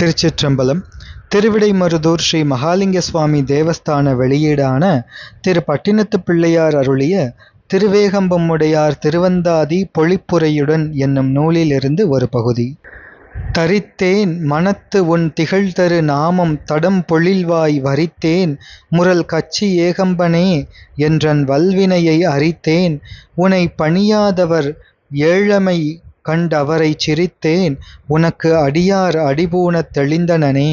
திருச்சிற்றம்பலம் திருவிடைமருதூர் ஸ்ரீ மகாலிங்க சுவாமி தேவஸ்தான வெளியீடான திரு பட்டினத்து பிள்ளையார் அருளிய திருவேகம்பம்முடையார் திருவந்தாதி பொழிப்புரையுடன் என்னும் நூலிலிருந்து ஒரு பகுதி. தரித்தேன் மனத்து உன் திகழ்தரு நாமம் தடம் பொழில்வாய் வரித்தேன் முரல் கச்சி ஏகம்பனே என்றன் வல்வினையை அறித்தேன் உனை பணியாதவர் ஏழமை கண்டவரைச் சிரித்தேன் உனக்கு அடியார் அடிபூணத் தெளிந்தனனே.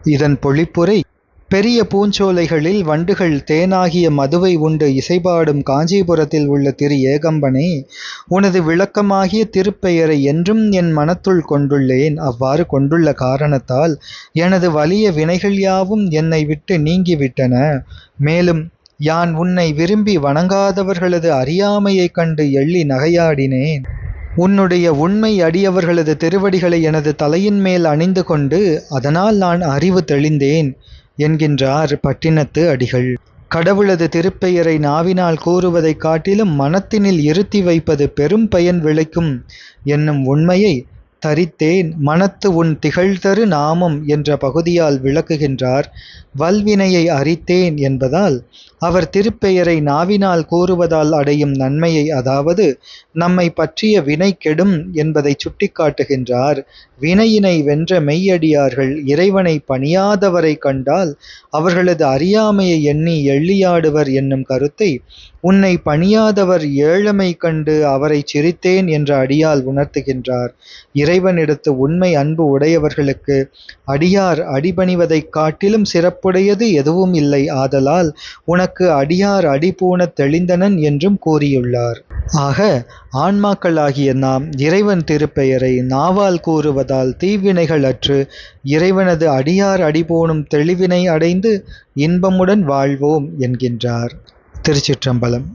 இதன் பொழிப்புரை பெரிய பூஞ்சோலைகளில் வண்டுகள் தேனாகிய மதுவை உண்டு இசைபாடும் காஞ்சிபுரத்தில் உள்ள திரு ஏகம்பனே, உனது விளக்கமாகிய திருப்பெயரை என்றும் என் மனத்துள் கொண்டுள்ளேன். அவ்வாறு கொண்டுள்ள காரணத்தால் எனது வலிய வினைகள் யாவும் என்னை விட்டு நீங்கிவிட்டன. மேலும் யான் உன்னை விரும்பி வணங்காதவர்களது அறியாமையைக் கண்டு எள்ளி நகையாடினேன். உன்னுடைய உண்மை அடியவர்களது திருவடிகளை எனது தலையின் மேல் அணிந்து கொண்டு அதனால் நான் அறிவு தெளிந்தேன் என்கின்றார் பட்டினத்து அடிகள். கடவுளது திருப்பெயரை நாவினால் கூறுவதைக் காட்டிலும் மனத்தினில் இருத்தி வைப்பது பெரும் பயன் விளைக்கும் என்னும் உண்மையை தரித்தேன் மனத்து உன் திகழ்தரு நாமம் என்ற பகுதியால் விளக்குகின்றார். வல்வினையை அறித்தேன் என்பதால் அவர் திருப்பெயரை நாவினால் கூறுவதால் அடையும் நன்மையை அதாவது நம்மை பற்றிய வினை கெடும் என்பதை சுட்டிக்காட்டுகின்றார். வினையினை வென்ற மெய்யடியார்கள் இறைவனை பணியாதவரை கண்டால் அவர்களது அறியாமையை எண்ணி எள்ளியாடுவர் என்னும் கருத்தை உன்னை பணியாதவர் ஏழமை கண்டு அவரை சிரித்தேன் என்ற அடியால் உணர்த்துகின்றார். இறை இறைவனிடத்து உண்மை அன்பு உடையவர்களுக்கு அடியார் அடிபணிவதைக் காட்டிலும் சிறப்புடையது எதுவும் இல்லை ஆதலால் உனக்கு அடியார் அடிபூண தெளிந்தனன் என்றும் கூறியுள்ளார். ஆக ஆன்மாக்களாகிய நாம் இறைவன் திருப்பெயரை நாவால் கூறுவதால் தீவினைகள் அற்று இறைவனது அடியார் அடிபோனும் தெளிவினை அடைந்து இன்பமுடன் வாழ்வோம் என்கின்றார். திருச்சிற்றம்பலம்